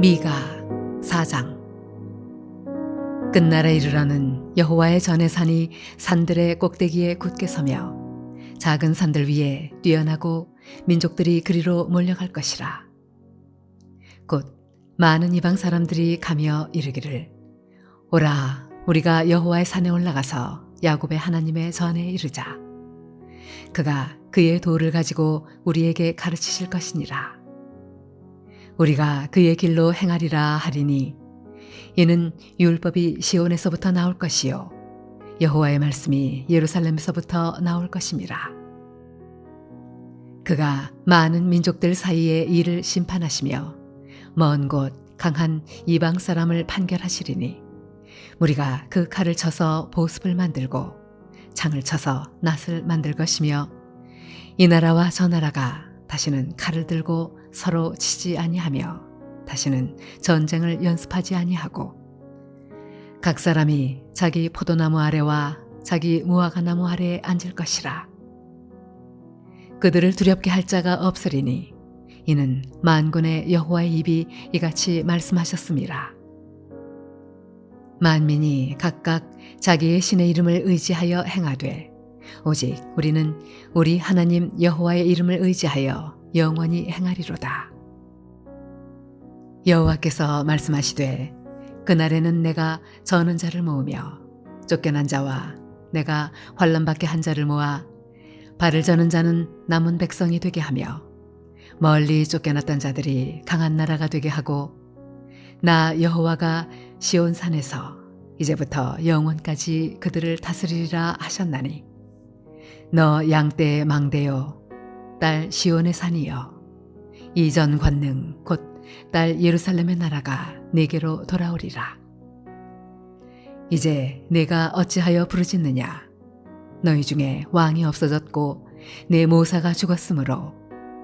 미가 4장. 끝날에 이르러는 여호와의 전의 산이 산들의 꼭대기에 굳게 서며 작은 산들 위에 뛰어나고 민족들이 그리로 몰려갈 것이라. 곧 많은 이방 사람들이 가며 이르기를 오라 우리가 여호와의 산에 올라가서 야곱의 하나님의 전에 이르자. 그가 그의 도를 가지고 우리에게 가르치실 것이니라 우리가 그의 길로 행하리라 하리니 이는 율법이 시온에서부터 나올 것이요 여호와의 말씀이 예루살렘에서부터 나올 것임이라 그가 많은 민족들 사이에 이를 심판하시며 먼 곳 강한 이방 사람을 판결하시리니 우리가 그 칼을 쳐서 보습을 만들고 창을 쳐서 낫을 만들 것이며 이 나라와 저 나라가 다시는 칼을 들고 서로 치지 아니하며 다시는 전쟁을 연습하지 아니하고 각 사람이 자기 포도나무 아래와 자기 무화과나무 아래에 앉을 것이라 그들을 두렵게 할 자가 없으리니 이는 만군의 여호와의 입이 이같이 말씀하셨습니다. 만민이 각각 자기의 신의 이름을 의지하여 행하되 오직 우리는 우리 하나님 여호와의 이름을 의지하여 영원히 행하리로다. 여호와께서 말씀하시되 그날에는 내가 저는 자를 모으며 쫓겨난 자와 내가 환란 받게 한 자를 모아 발을 저는 자는 남은 백성이 되게 하며 멀리 쫓겨났던 자들이 강한 나라가 되게 하고 나 여호와가 시온 산에서 이제부터 영원까지 그들을 다스리리라 하셨나니 너 양떼의 망대요 딸 시온의 산이여 이전 권능 곧 딸 예루살렘의 나라가 내게로 돌아오리라. 이제 내가 어찌하여 부르짖느냐? 너희 중에 왕이 없어졌고 내 모사가 죽었으므로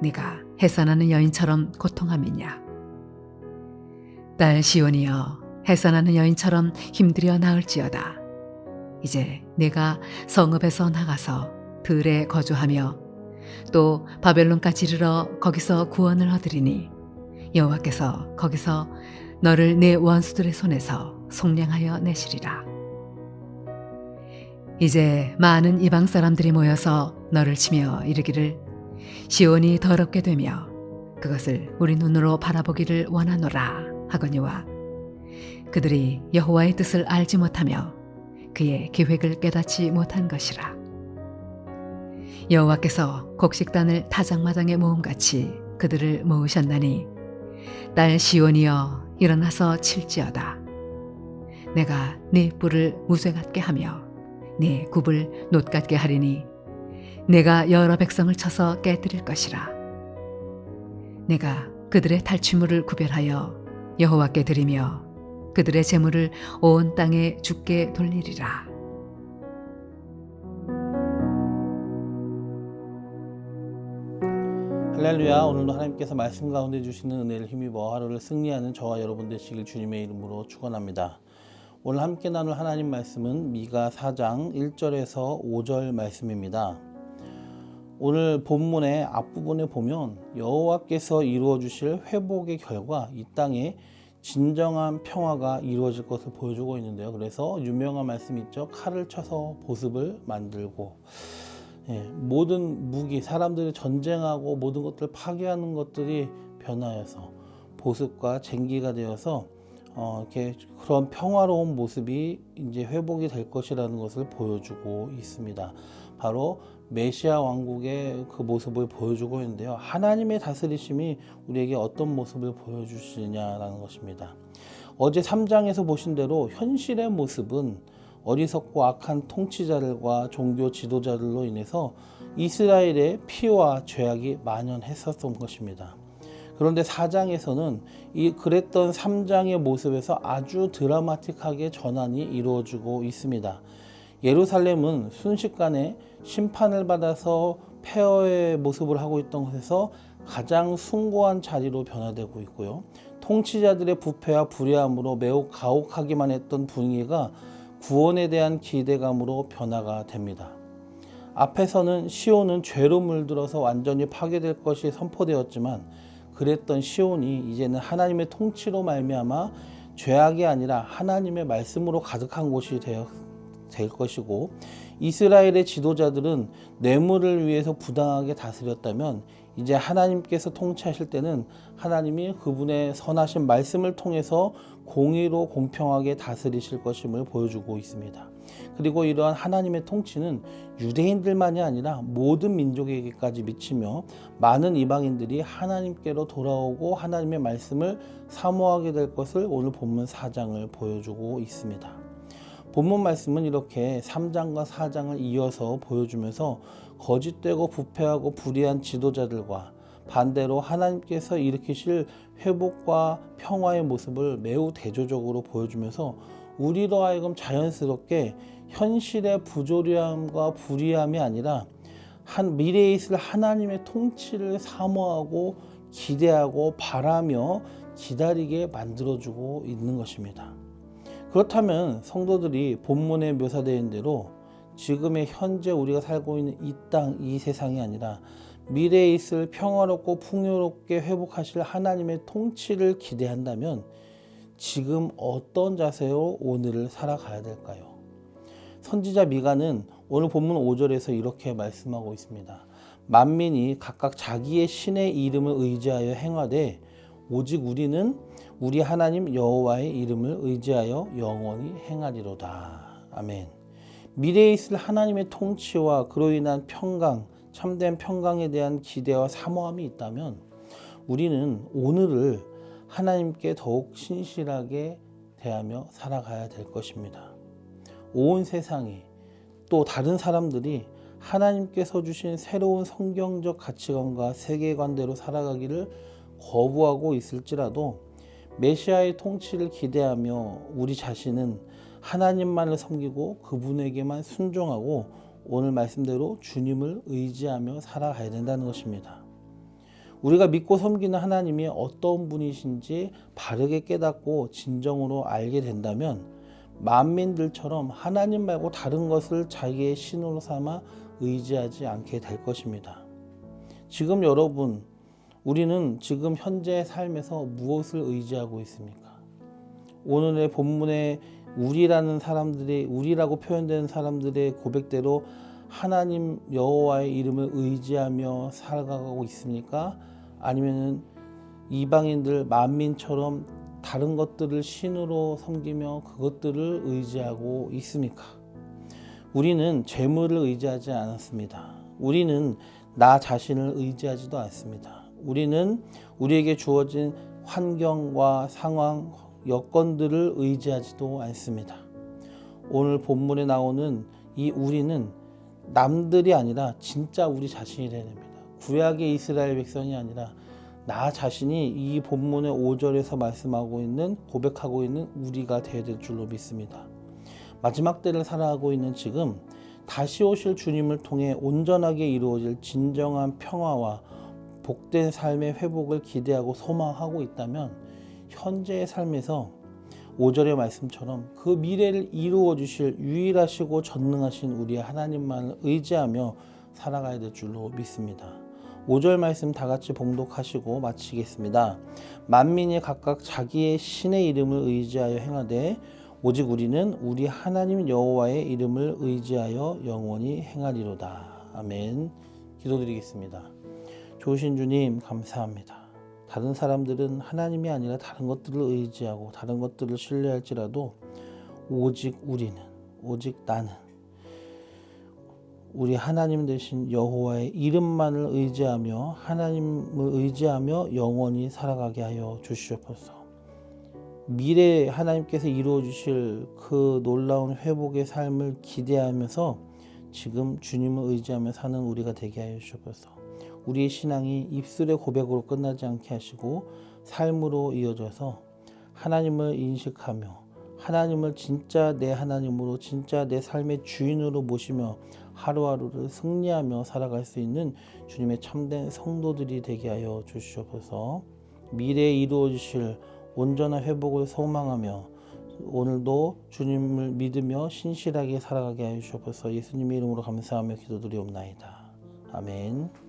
네가 해산하는 여인처럼 고통함이냐? 딸 시온이여 해산하는 여인처럼 힘들여 나을지어다. 이제 내가 성읍에서 나가서 들에 거주하며 또 바벨론까지 이르러 거기서 구원을 얻으리니 여호와께서 거기서 너를 내 원수들의 손에서 속량하여 내시리라. 이제 많은 이방 사람들이 모여서 너를 치며 이르기를 시온이 더럽게 되며 그것을 우리 눈으로 바라보기를 원하노라 하거니와 그들이 여호와의 뜻을 알지 못하며 그의 계획을 깨닫지 못한 것이라. 여호와께서 곡식단을 타작마당에 모음같이 그들을 모으셨나니 딸 시온이여 일어나서 칠지어다. 내가 네 뿔을 무쇠 같게 하며 네 굽을 노 같게 하리니 내가 여러 백성을 쳐서 깨뜨릴 것이라. 내가 그들의 탈취물을 구별하여 여호와께 드리며 그들의 재물을 온 땅에 죽게 돌리리라. 할렐루야 오늘도 하나님께서 말씀 가운데 주시는 은혜를 힘입어 하루를 승리하는 저와 여러분 되시길 주님의 이름으로 축원합니다. 오늘 함께 나눌 하나님 말씀은 미가 4장 1절에서 5절 말씀입니다. 오늘 본문의 앞부분에 보면 여호와께서 이루어 주실 회복의 결과 이 땅에 진정한 평화가 이루어질 것을 보여주고 있는데요. 그래서 유명한 말씀 있죠. 칼을 쳐서 보습을 만들고 예, 모든 무기, 사람들이 전쟁하고 모든 것들을 파괴하는 것들이 변화해서 보습과 쟁기가 되어서 어, 이렇게 그런 평화로운 모습이 이제 회복이 될 것이라는 것을 보여주고 있습니다. 바로 메시아 왕국의 그 모습을 보여주고 있는데요. 하나님의 다스리심이 우리에게 어떤 모습을 보여주시냐라는 것입니다. 어제 3장에서 보신 대로 현실의 모습은 어리석고 악한 통치자들과 종교 지도자들로 인해서 이스라엘의 피와 죄악이 만연했었던 것입니다. 그런데 4장에서는 이 그랬던 3장의 모습에서 아주 드라마틱하게 전환이 이루어지고 있습니다. 예루살렘은 순식간에 심판을 받아서 폐허의 모습을 하고 있던 곳에서 가장 숭고한 자리로 변화되고 있고요. 통치자들의 부패와 불의함으로 매우 가혹하기만 했던 분위기가 구원에 대한 기대감으로 변화가 됩니다. 앞에서는 시온은 죄로 물들어서 완전히 파괴될 것이 선포되었지만 그랬던 시온이 이제는 하나님의 통치로 말미암아 죄악이 아니라 하나님의 말씀으로 가득한 곳이 되어 될 것이고 이스라엘의 지도자들은 뇌물을 위해서 부당하게 다스렸다면 이제 하나님께서 통치하실 때는 하나님이 그분의 선하신 말씀을 통해서 공의로 공평하게 다스리실 것임을 보여주고 있습니다. 그리고 이러한 하나님의 통치는 유대인들만이 아니라 모든 민족에게까지 미치며 많은 이방인들이 하나님께로 돌아오고 하나님의 말씀을 사모하게 될 것을 오늘 본문 4장을 보여주고 있습니다. 본문 말씀은 이렇게 3장과 4장을 이어서 보여주면서 거짓되고 부패하고 불의한 지도자들과 반대로 하나님께서 일으키실 회복과 평화의 모습을 매우 대조적으로 보여주면서 우리로 하여금 자연스럽게 현실의 부조리함과 불의함이 아니라 한 미래에 있을 하나님의 통치를 사모하고 기대하고 바라며 기다리게 만들어주고 있는 것입니다. 그렇다면 성도들이 본문에 묘사되어 대로 지금의 현재 우리가 살고 있는 이 땅, 이 세상이 아니라 미래에 있을 평화롭고 풍요롭게 회복하실 하나님의 통치를 기대한다면 지금 어떤 자세로 오늘을 살아가야 될까요? 선지자 미가는 오늘 본문 5절에서 이렇게 말씀하고 있습니다. 만민이 각각 자기의 신의 이름을 의지하여 행하되 오직 우리는 우리 하나님 여호와의 이름을 의지하여 영원히 행하리로다. 아멘. 미래에 있을 하나님의 통치와 그로 인한 평강, 참된 평강에 대한 기대와 사모함이 있다면 우리는 오늘을 하나님께 더욱 신실하게 대하며 살아가야 될 것입니다. 온 세상이 또 다른 사람들이 하나님께서 주신 새로운 성경적 가치관과 세계관대로 살아가기를 거부하고 있을지라도 메시아의 통치를 기대하며 우리 자신은 하나님만을 섬기고 그분에게만 순종하고 오늘 말씀대로 주님을 의지하며 살아가야 된다는 것입니다. 우리가 믿고 섬기는 하나님이 어떤 분이신지 바르게 깨닫고 진정으로 알게 된다면 만민들처럼 하나님 말고 다른 것을 자기의 신으로 삼아 의지하지 않게 될 것입니다. 지금 여러분, 우리는 지금 현재의 삶에서 무엇을 의지하고 있습니까? 오늘의 본문에 우리라는 사람들이 우리라고 표현되는 사람들의 고백대로 하나님 여호와의 이름을 의지하며 살아가고 있습니까? 아니면은 이방인들 만민처럼 다른 것들을 신으로 섬기며 그것들을 의지하고 있습니까? 우리는 재물을 의지하지 않았습니다. 우리는 나 자신을 의지하지도 않습니다. 우리는 우리에게 주어진 환경과 상황, 여건들을 의지하지도 않습니다. 오늘 본문에 나오는 이 우리는 남들이 아니라 진짜 우리 자신이 되야 됩니다. 구약의 이스라엘 백성이 아니라 나 자신이 이 본문의 5절에서 말씀하고 있는 고백하고 있는 우리가 되어야 될 줄로 믿습니다. 마지막 때를 살아가고 있는 지금 다시 오실 주님을 통해 온전하게 이루어질 진정한 평화와 복된 삶의 회복을 기대하고 소망하고 있다면 현재의 삶에서 5절의 말씀처럼 그 미래를 이루어 주실 유일하시고 전능하신 우리 하나님만을 의지하며 살아가야 될 줄로 믿습니다. 5절 말씀 다 같이 봉독하시고 마치겠습니다. 만민이 각각 자기의 신의 이름을 의지하여 행하되 오직 우리는 우리 하나님 여호와의 이름을 의지하여 영원히 행하리로다. 아멘. 기도드리겠습니다. 좋으신 주님 감사합니다. 다른 사람들은 하나님이 아니라 다른 것들을 의지하고 다른 것들을 신뢰할지라도 오직 우리는 오직 나는 우리 하나님 대신 여호와의 이름만을 의지하며 하나님을 의지하며 영원히 살아가게 하여 주시옵소서. 미래에 하나님께서 이루어 주실 그 놀라운 회복의 삶을 기대하면서 지금 주님을 의지하며 사는 우리가 되게 하여 주시옵소서. 우리의 신앙이 입술의 고백으로 끝나지 않게 하시고 삶으로 이어져서 하나님을 인식하며 하나님을 진짜 내 하나님으로 진짜 내 삶의 주인으로 모시며 하루하루를 승리하며 살아갈 수 있는 주님의 참된 성도들이 되게 하여 주시옵소서. 미래에 이루어 주실 온전한 회복을 소망하며 오늘도 주님을 믿으며 신실하게 살아가게 하여 주옵소서. 예수님의 이름으로 감사하며 기도드리옵나이다. 아멘.